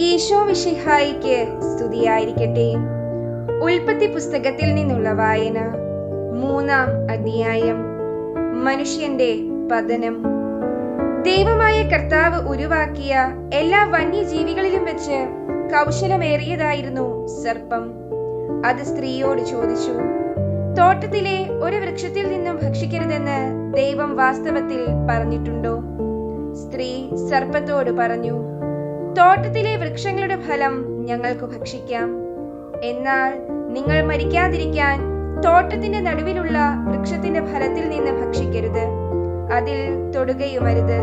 ഈശോ വിഷിഹായിക്ക് സ്തുതിയായിരിക്കട്ടെ. ഉൽപ്പത്തി പുസ്തകത്തിൽ നിന്നുള്ള വായന മൂന്നാം അധ്യായം മനുഷ്യന്റെ പതനം. ദൈവമായ കർത്താവ് ഉരുവാക്കിയ എല്ലാ വന്യജീവികളിലും വെച്ച് കൗശലമേറിയതായിരുന്നു സർപ്പം. അത് സ്ത്രീയോട് ചോദിച്ചു തോട്ടത്തിലെ ഒരു വൃക്ഷത്തിൽ നിന്നും ഭക്ഷിക്കരുതെന്ന് ദൈവം വാസ്തവത്തിൽ പറഞ്ഞിട്ടുണ്ടോ? സ്ത്രീ സർപ്പത്തോട് പറഞ്ഞു തോട്ടത്തിലെ വൃക്ഷങ്ങളുടെ ഫലം ഞങ്ങൾക്ക് ഭക്ഷിക്കാം. എന്നാൽ നിങ്ങൾ മരിക്കാതിരിക്കാൻ തോട്ടത്തിന്റെ നടുവിലുള്ള വൃക്ഷത്തിന്റെ ഫലത്തിൽ നിന്ന് ഭക്ഷിക്കരുത്. അതിൽ തൊടുകയുമരുത്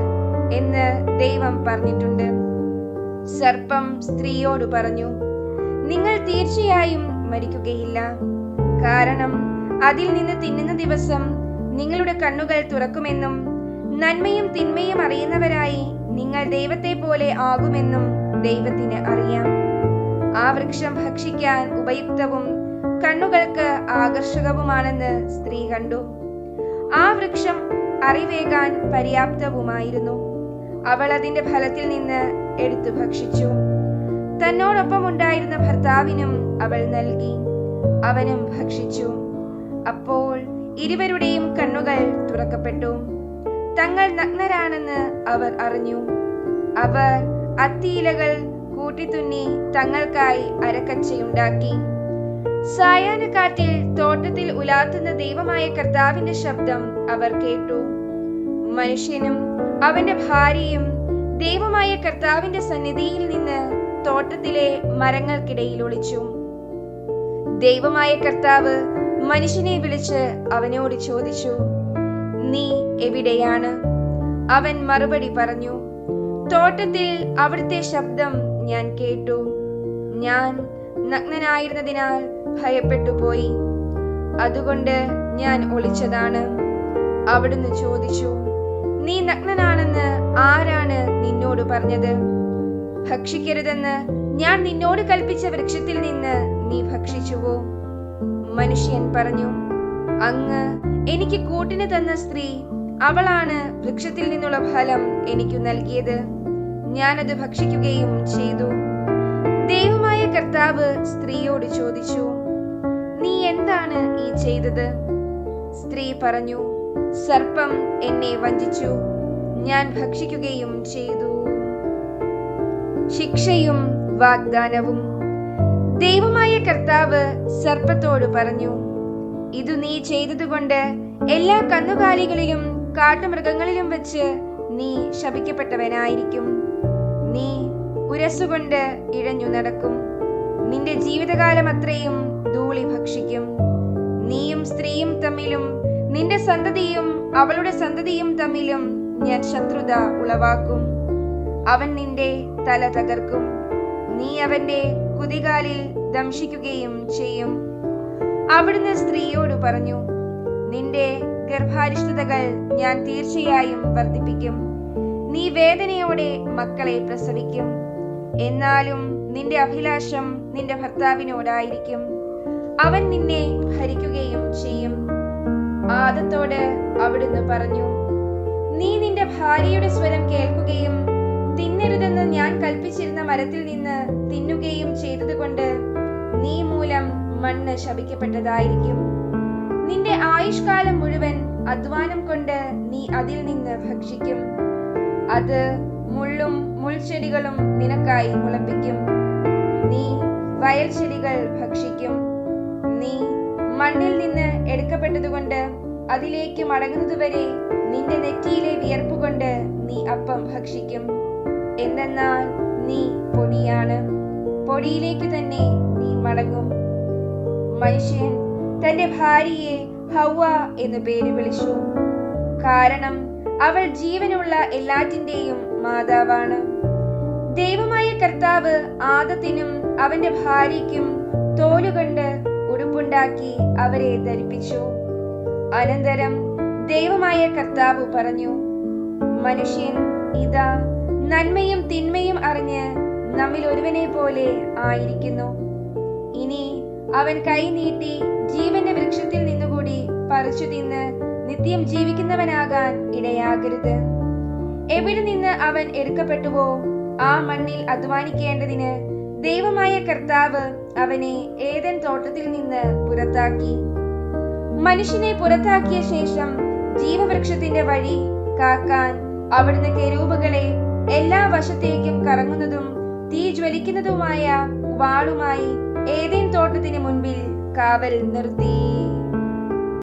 എന്ന് ദൈവം പറഞ്ഞിട്ടുണ്ട്. സർപ്പം സ്ത്രീയോട് പറഞ്ഞു നിങ്ങൾ തീർച്ചയായും മരിക്കുകയില്ല. കാരണം അതിൽ നിന്ന് തിന്നുന്ന ദിവസം നിങ്ങളുടെ കണ്ണുകൾ തുറക്കുമെന്നും നന്മയും തിന്മയും അറിയുന്നവരായി നിങ്ങൾ ദൈവത്തെ പോലെ ആകുമെന്നും ദൈവത്തിന് അറിയാം. ആ വൃക്ഷം ഭക്ഷിക്കാൻ ഉപയുക്തവും കണ്ണുകൾക്ക് ആകർഷകവുമാണെന്ന് സ്ത്രീ കണ്ടു. ആ വൃക്ഷം അറിവേകാൻ പര്യാപ്തവുമായിരുന്നു. അവൾ അതിന്റെ ഫലത്തിൽ നിന്ന് എടുത്തു ഭക്ഷിച്ചു. തന്നോടൊപ്പം ഉണ്ടായിരുന്ന ഭർത്താവിനും അവൾ നൽകി. അവനും ഭക്ഷിച്ചു. അപ്പോൾ ഇരുവരുടെയും കണ്ണുകൾ തുറക്കപ്പെട്ടു. തങ്ങൾ നഗ്നരാണെന്ന് അവർ അറിഞ്ഞു. അവർ അത്തിയിലകൾ കൂട്ടിത്തുന്നി തങ്ങൾക്കായി അരക്കച്ചയുണ്ടാക്കി. സായാഹ്നക്കാറ്റിൽ തോട്ടത്തിൽ ഉലാത്തുന്ന ദൈവമായ കർത്താവിന്റെ ശബ്ദം അവർ കേട്ടു. മനുഷ്യനും അവന്റെ ഭാര്യയും ദൈവമായ കർത്താവിന്റെ സന്നിധിയിൽ നിന്ന് തോട്ടത്തിലെ മരങ്ങൾക്കിടയിൽ ഒളിച്ചു. ദൈവമായ കർത്താവ് മനുഷ്യനെ വിളിച്ച് അവനോട് ചോദിച്ചു നീ എവിടെയാണ്? അവൻ മറുപടി പറഞ്ഞു തോട്ടത്തിൽ അവിടുത്തെ ശബ്ദം ഞാൻ കേട്ടു. ഞാൻ നഗ്നനായിരുന്നതിനാൽ ഭയപ്പെട്ടു പോയി അതുകൊണ്ട് ഞാൻ ഒളിച്ചതാണ്. അവിടുന്ന് ചോദിച്ചു നീ നഗ്നനാണെന്ന് ആരാണ് നിന്നോട് പറഞ്ഞത്? ഭക്ഷിക്കരുതെന്ന് ഞാൻ നിന്നോട് കൽപ്പിച്ച വൃക്ഷത്തിൽ നിന്ന് നീ ഭക്ഷിച്ചുവോ? മനുഷ്യൻ പറഞ്ഞു അങ്ങ് എനിക്ക് കൂട്ടിന് തന്ന സ്ത്രീ അവളാണ് വൃക്ഷത്തിൽ നിന്നുള്ള ഫലം എനിക്ക് നൽകിയത്. ഞാനത് ഭക്ഷിക്കുകയും ചെയ്തു. ദൈവമായ കർത്താവ് സ്ത്രീയോട് ചോദിച്ചു നീ എന്താണ് ഈ ചെയ്തത്? സ്ത്രീ പറഞ്ഞു സർപ്പം എന്നെ വഞ്ചിച്ചു. ഞാൻ ഭക്ഷിക്കുകയും ചെയ്തു. ശിക്ഷയും വാഗ്ദാനവും. ദൈവമായ കർത്താവ് സർപ്പത്തോട് പറഞ്ഞു ഇതു നീ ചെയ്തതുകൊണ്ട് എല്ലാ കന്നുകാലികളിലും കാട്ടുമൃഗങ്ങളിലും വെച്ച് നീ ശപിക്കപ്പെട്ടവനായിരിക്കും. നീ ഉരസുകൊണ്ട് ഇഴഞ്ഞു നടക്കും. നിന്റെ ജീവിതകാലം അത്രയും ധൂളി ഭക്ഷിക്കും. നീയും സ്ത്രീയും തമ്മിലും നിന്റെ സന്തതിയും അവളുടെ സന്തതിയും തമ്മിലും ഞാൻ ശത്രുത ഉളവാക്കും. അവൻ നിന്റെ തല തകർക്കും. നീ അവന്റെ കുതികാലിൽ ദംശിക്കുകയും ചെയ്യും. അവിടുന്ന് സ്ത്രീയോട് പറഞ്ഞു നിന്റെ ഗർഭാരിഷ്ഠതകൾ ഞാൻ തീർച്ചയായും വർദ്ധിപ്പിക്കും. നീ വേദനയോടെ മക്കളെ പ്രസവിക്കും. എന്നാലും നിന്റെ അഭിലാഷം നിന്റെ ഭർത്താവിനോടായിരിക്കും. അവൻ നിന്നെ ഭരിക്കുകയും ചെയ്യും. ആദത്തോട് അവിടുന്ന് പറഞ്ഞു നീ നിന്റെ ഭാര്യയുടെ സ്വരം കേൾക്കുകയും തിന്നരുതെന്ന് ഞാൻ കൽപ്പിച്ചിരുന്ന മരത്തിൽ നിന്ന് തിന്നുകയും ചെയ്തതുകൊണ്ട് നീ മൂലം മണ്ണ് ശപിക്കപ്പെട്ടതായിരിക്കും. നിന്റെ ആയുഷ്കാലം മുഴുവൻ അധ്വാനം കൊണ്ട് നീ അതിൽ നിന്ന് ഭക്ഷിക്കും. അത് മുള്ളും മുൾച്ചെടികളും നിനക്കായി മുളപ്പിക്കും. നീ വയൽ ചെടികൾ ഭക്ഷിക്കും. നീ മണ്ണിൽ നിന്ന് എടുക്കപ്പെട്ടതുകൊണ്ട് അതിലേക്ക് മടങ്ങുന്നതുവരെ നിന്റെ നെറ്റിയിലെ വിയർപ്പ് കൊണ്ട് നീ അപ്പം ഭക്ഷിക്കും. എന്തെന്നാൽ നീ പൊടിയാണ്. പൊടിയിലേക്ക് തന്നെ നീ മടങ്ങും. മനുഷ്യൻ തന്റെ ഭാര്യയെ ഹൗവ എന്ന് പേര് വിളിച്ചു. കാരണം അവൾ ജീവനുള്ള എല്ലാറ്റിന്റെയും മാതാവാണ്. ദൈവമായ കർത്താവ് ആദത്തിനും അവന്റെ ഭാര്യയ്ക്കും തോലുകൊണ്ട് ഉടുപ്പുണ്ടാക്കി അവരെ ധരിപ്പിച്ചു. അനന്തരം ദൈവമായ കർത്താവ് പറഞ്ഞു മനുഷ്യൻ ഇതാ നന്മയും തിന്മയും അറിഞ്ഞ് നമ്മിൽ ഒരുവനെ പോലെ ആയിരിക്കുന്നു. ഇനി അവൻ കൈ നീട്ടി ജീവന്റെ വൃക്ഷത്തിൽ നിന്നുകൂടി പറിച്ചു തിന്ന് നിത്യം ജീവിക്കുന്നവനാകാൻ ഇടയാകരുത്. എവിടെ നിന്ന് അവൻ എടുക്കപ്പെട്ടുവോ ആ മണ്ണിൽ അധ്വാനിക്കേണ്ടതിന് ദൈവമായ കർത്താവ് അവനെ ഏതൻ തോട്ടത്തിൽ നിന്ന് പുറത്താക്കി. മനുഷ്യനെ പുറത്താക്കിയ ശേഷം ജീവവൃക്ഷത്തിന്റെ വഴി കാക്കാൻ അവിടുന്ന് കെരൂപകളെ എല്ലാ വശത്തേക്കും കറങ്ങുന്നതും തീ ജ്വലിക്കുന്നതുമായ വാളുമായി ഏതേൻ തോട്ടത്തിന് മുൻപിൽ കാവൽ നിർത്തി.